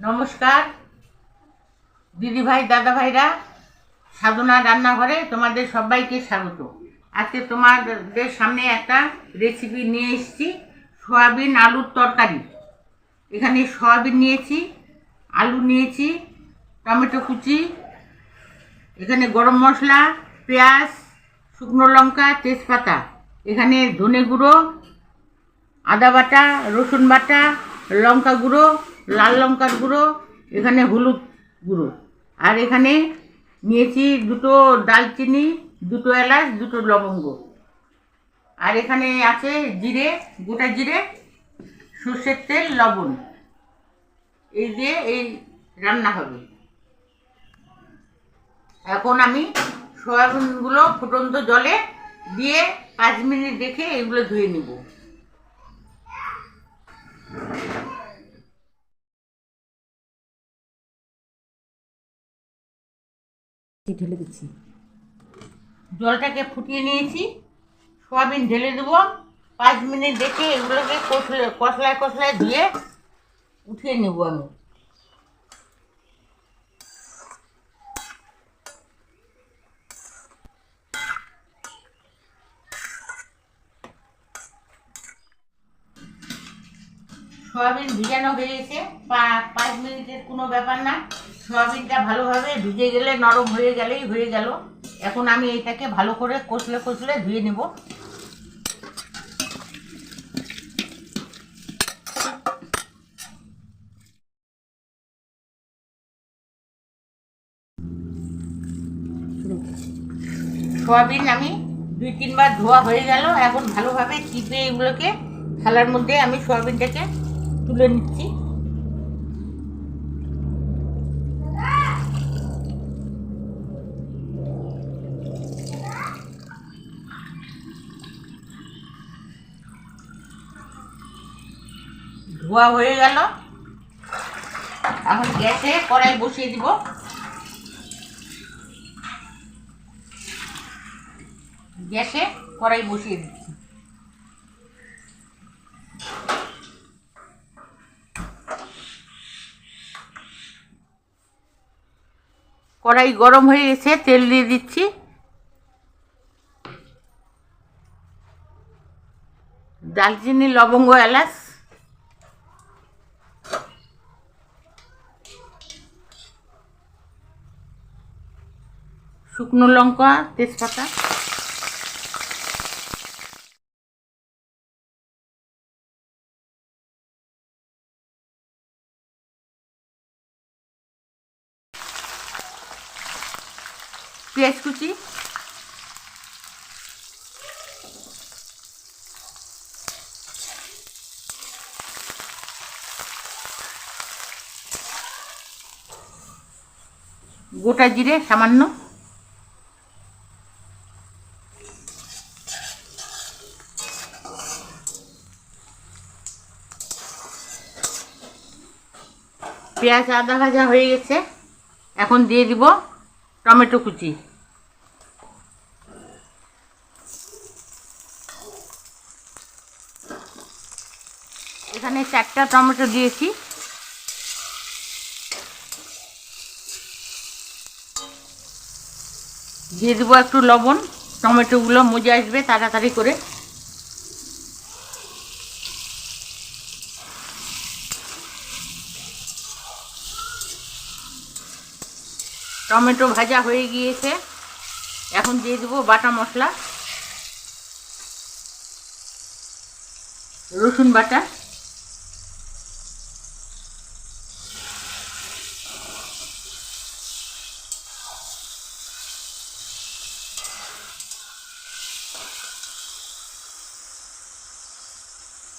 নমস্কার। দিদি ভাই দাদা ভাইরা সাধনা রান্নাঘরে তোমাদের সবাইকে স্বাগত। আজকে তোমাদের সামনে একটা রেসিপি নিয়ে এসেছি, সয়াবিন আলুর তরকারি। এখানে সয়াবিন নিয়েছি, আলু নিয়েছি, টমেটো কুচি, এখানে গরম মশলা, পেঁয়াজ, শুকনো লঙ্কা, তেজপাতা, এখানে ধনে গুঁড়ো, আদা বাটা, রসুন বাটা, লঙ্কা গুঁড়ো লাল লঙ্কার গুঁড়ো, এখানে হলুদ গুঁড়ো। আর এখানে নিয়েছি দুটো দালচিনি দুটো এলাচ, দুটো লবঙ্গ। আর এখানে আছে জিরে, গোটা জিরে, সর্ষের তেল, লবণ। এই দিয়ে এই রান্না হবে। এখন আমি সয়াবিনগুলো ফুটন্ত জলে দিয়ে পাঁচ মিনিট রেখে এগুলো ধুয়ে নিব। ঢেলে দিচ্ছি। জলটাকে ফুটিয়ে নিয়েছি। সোয়াবিন ঢেলে দেবো। পাঁচ মিনিট রেখে এগুলোকে কষলে কষলায় কষলায় ধুয়ে উঠিয়ে নেব আমি। সয়াবিন ভিজানো হয়ে গেছে। পাঁচ মিনিটের কোনো ব্যাপার না। সয়াবিনটা ভালোভাবে ভিজে গেলে, নরম হয়ে গেলেই হয়ে গেল। এখন আমি এইটাকে ভালো করে কষলে কষলে ধুয়ে নেব। সয়াবিন আমি দুই তিনবার ধোয়া হয়ে গেল। এখন ভালোভাবে চিপে এগুলোকে থালার মধ্যে আমি সয়াবিনটাকে তুলে নিচ্ছি। ধোয়া হয়ে গেল। এখন গ্যাসে কড়াই বসিয়ে দিব। গ্যাসে কড়াই বসিয়ে দিচ্ছি। কড়াই গরম হয়ে গেছে, তেল দিয়ে দিচ্ছি। দালচিনি লবঙ্গ, এলাচ। শুকনো লঙ্কা তেজপাতা। পেঁয়াজ কুচি। গোটা জিরে সামান্য। পেঁয়াজ আদা ভাজা হয়ে গেছে। এখন দিয়ে দিব টমেটো কুচি। এখানে চারটা টমেটো দিয়েছি। দিয়ে দেবো একটু লবণ। টমেটোগুলো মজে আসবে তাড়াতাড়ি করে। টমেটো ভাজা হয়ে গিয়েছে। এখন দিয়ে দেবো বাটা মশলা। রসুন বাটা।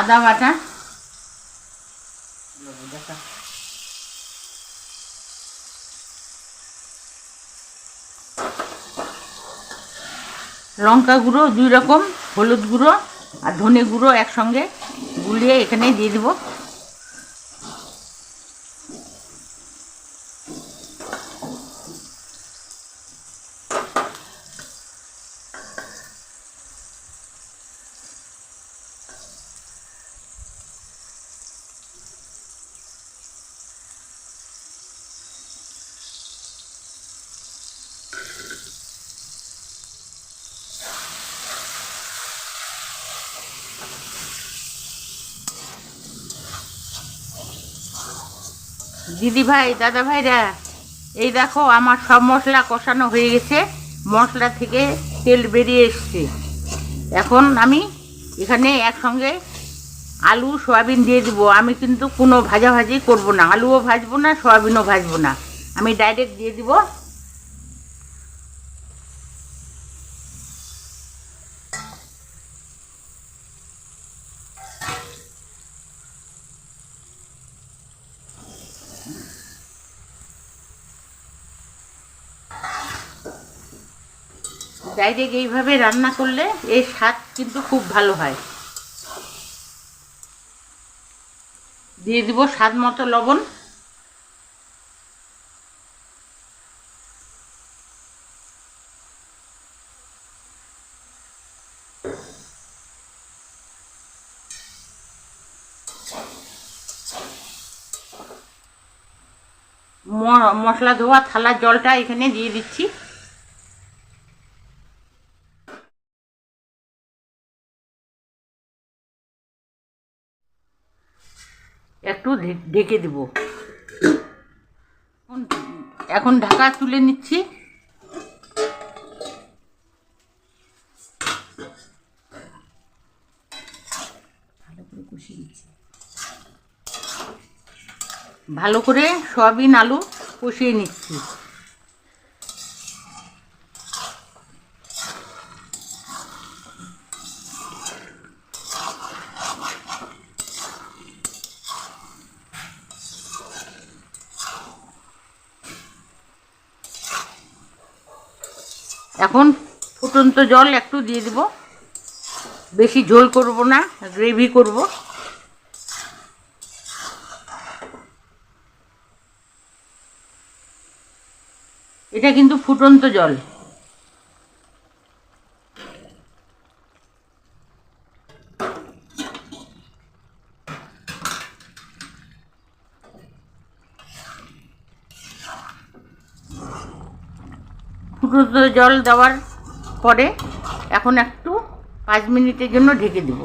আদা বাটা। লঙ্কা গুঁড়ো দুই রকম হলুদ গুঁড়ো আর ধনে গুঁড়ো একসঙ্গে গুলিয়ে এখানে দিয়ে দেবো। দিদি ভাই দাদা ভাইরা এই দেখো আমার সব মশলা কষানো হয়ে গেছে। মশলা থেকে তেল বেরিয়ে এসছে। এখন আমি এখানে একসঙ্গে আলু, সয়াবিন দিয়ে দিব। আমি কিন্তু কোনো ভাজাভাজি করব না। আলুও ভাজবো না, সয়াবিনও ভাজবো না। আমি ডাইরেক্ট দিয়ে দিব। ডাইরেক্ট এইভাবে রান্না করলে এর স্বাদ কিন্তু খুব ভালো হয়। দিয়ে দিব স্বাদ মতো লবণ। মশলা ধোয়া থালার জলটা এখানে দিয়ে দিচ্ছি। ঢেকে দেব। এখন ঢাকা তুলে নিচ্ছি। ভালো করে কষিয়ে দিচ্ছি ভালো করে সয়াবিন আলু কষিয়ে নিচ্ছি। এখন ফুটন্ত জল একটু দিয়ে দেব। বেশি ঝোল করব না, গ্রেভি করব। এটা কিন্তু ফুটন্ত জল। ফুটন্ত জল দেওয়ার পরে এখন একটু পাঁচ মিনিটের জন্য ঢেকে দেব।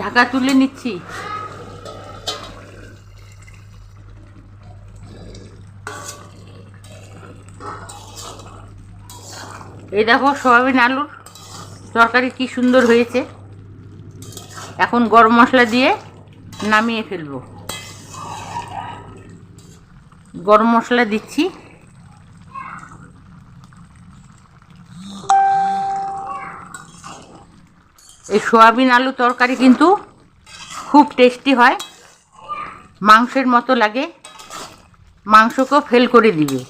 ঢাকা তুলে নিচ্ছি। এই দেখো সয়াবিন আলুর তরকারি কি সুন্দর হয়েছে। এখন গরম মশলা দিয়ে নামিয়ে ফেলব। গরম মশলা দিচ্ছি। এই সোয়াবিন আলু তরকারি কিন্তু খুব টেস্টি হয়। মাংসের মতো লাগে। মাংসকেও ফেল করে দিবে।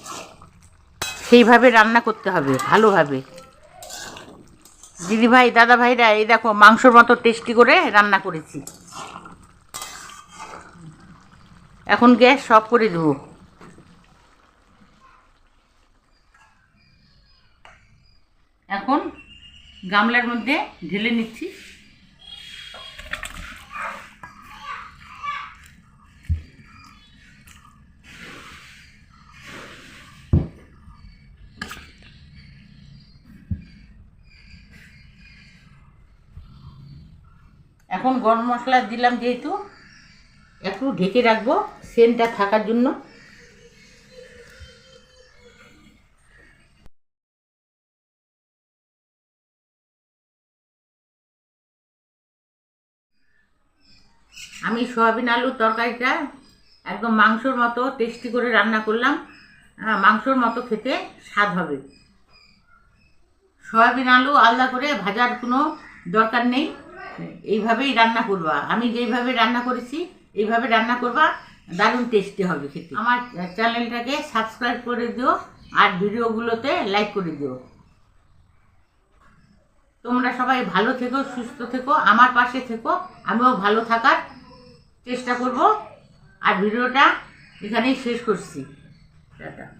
সেইভাবে রান্না করতে হবে, ভালোভাবে। দিদি ভাই, দাদা ভাইরা, এই দেখো, মাংসর মতো টেস্টি করে রান্না করেছি। এখন গ্যাস সব করে দেব। এখন গামলার মধ্যে ঢেলে নিচ্ছি। এখন গরম মশলা দিলাম যেহেতু, একটু ঢেকে রাখব সেন্টটা থাকার জন্য। আমি সয়াবিন আলুর তরকারিটা একদম মাংসর মতো টেস্টি করে রান্না করলাম। মাংসর মতো খেতে স্বাদ হবে। সয়াবিন আলু আলাদা করে ভাজার কোনো দরকার নেই। এইভাবেই রান্না করবা। আমি যেইভাবে রান্না করেছি, এইভাবে রান্না করবা, দারুণ টেস্টি হবে খেতে। আমার চ্যানেলটাকে সাবস্ক্রাইব করে দিও আর ভিডিওগুলোতে লাইক করে দিও। তোমরা সবাই ভালো থেকো, সুস্থ থেকো, আমার পাশে থেকো, আমিও ভালো থাকার চেষ্টা করব। আর ভিডিওটা এখানেই শেষ করছি। টাটা।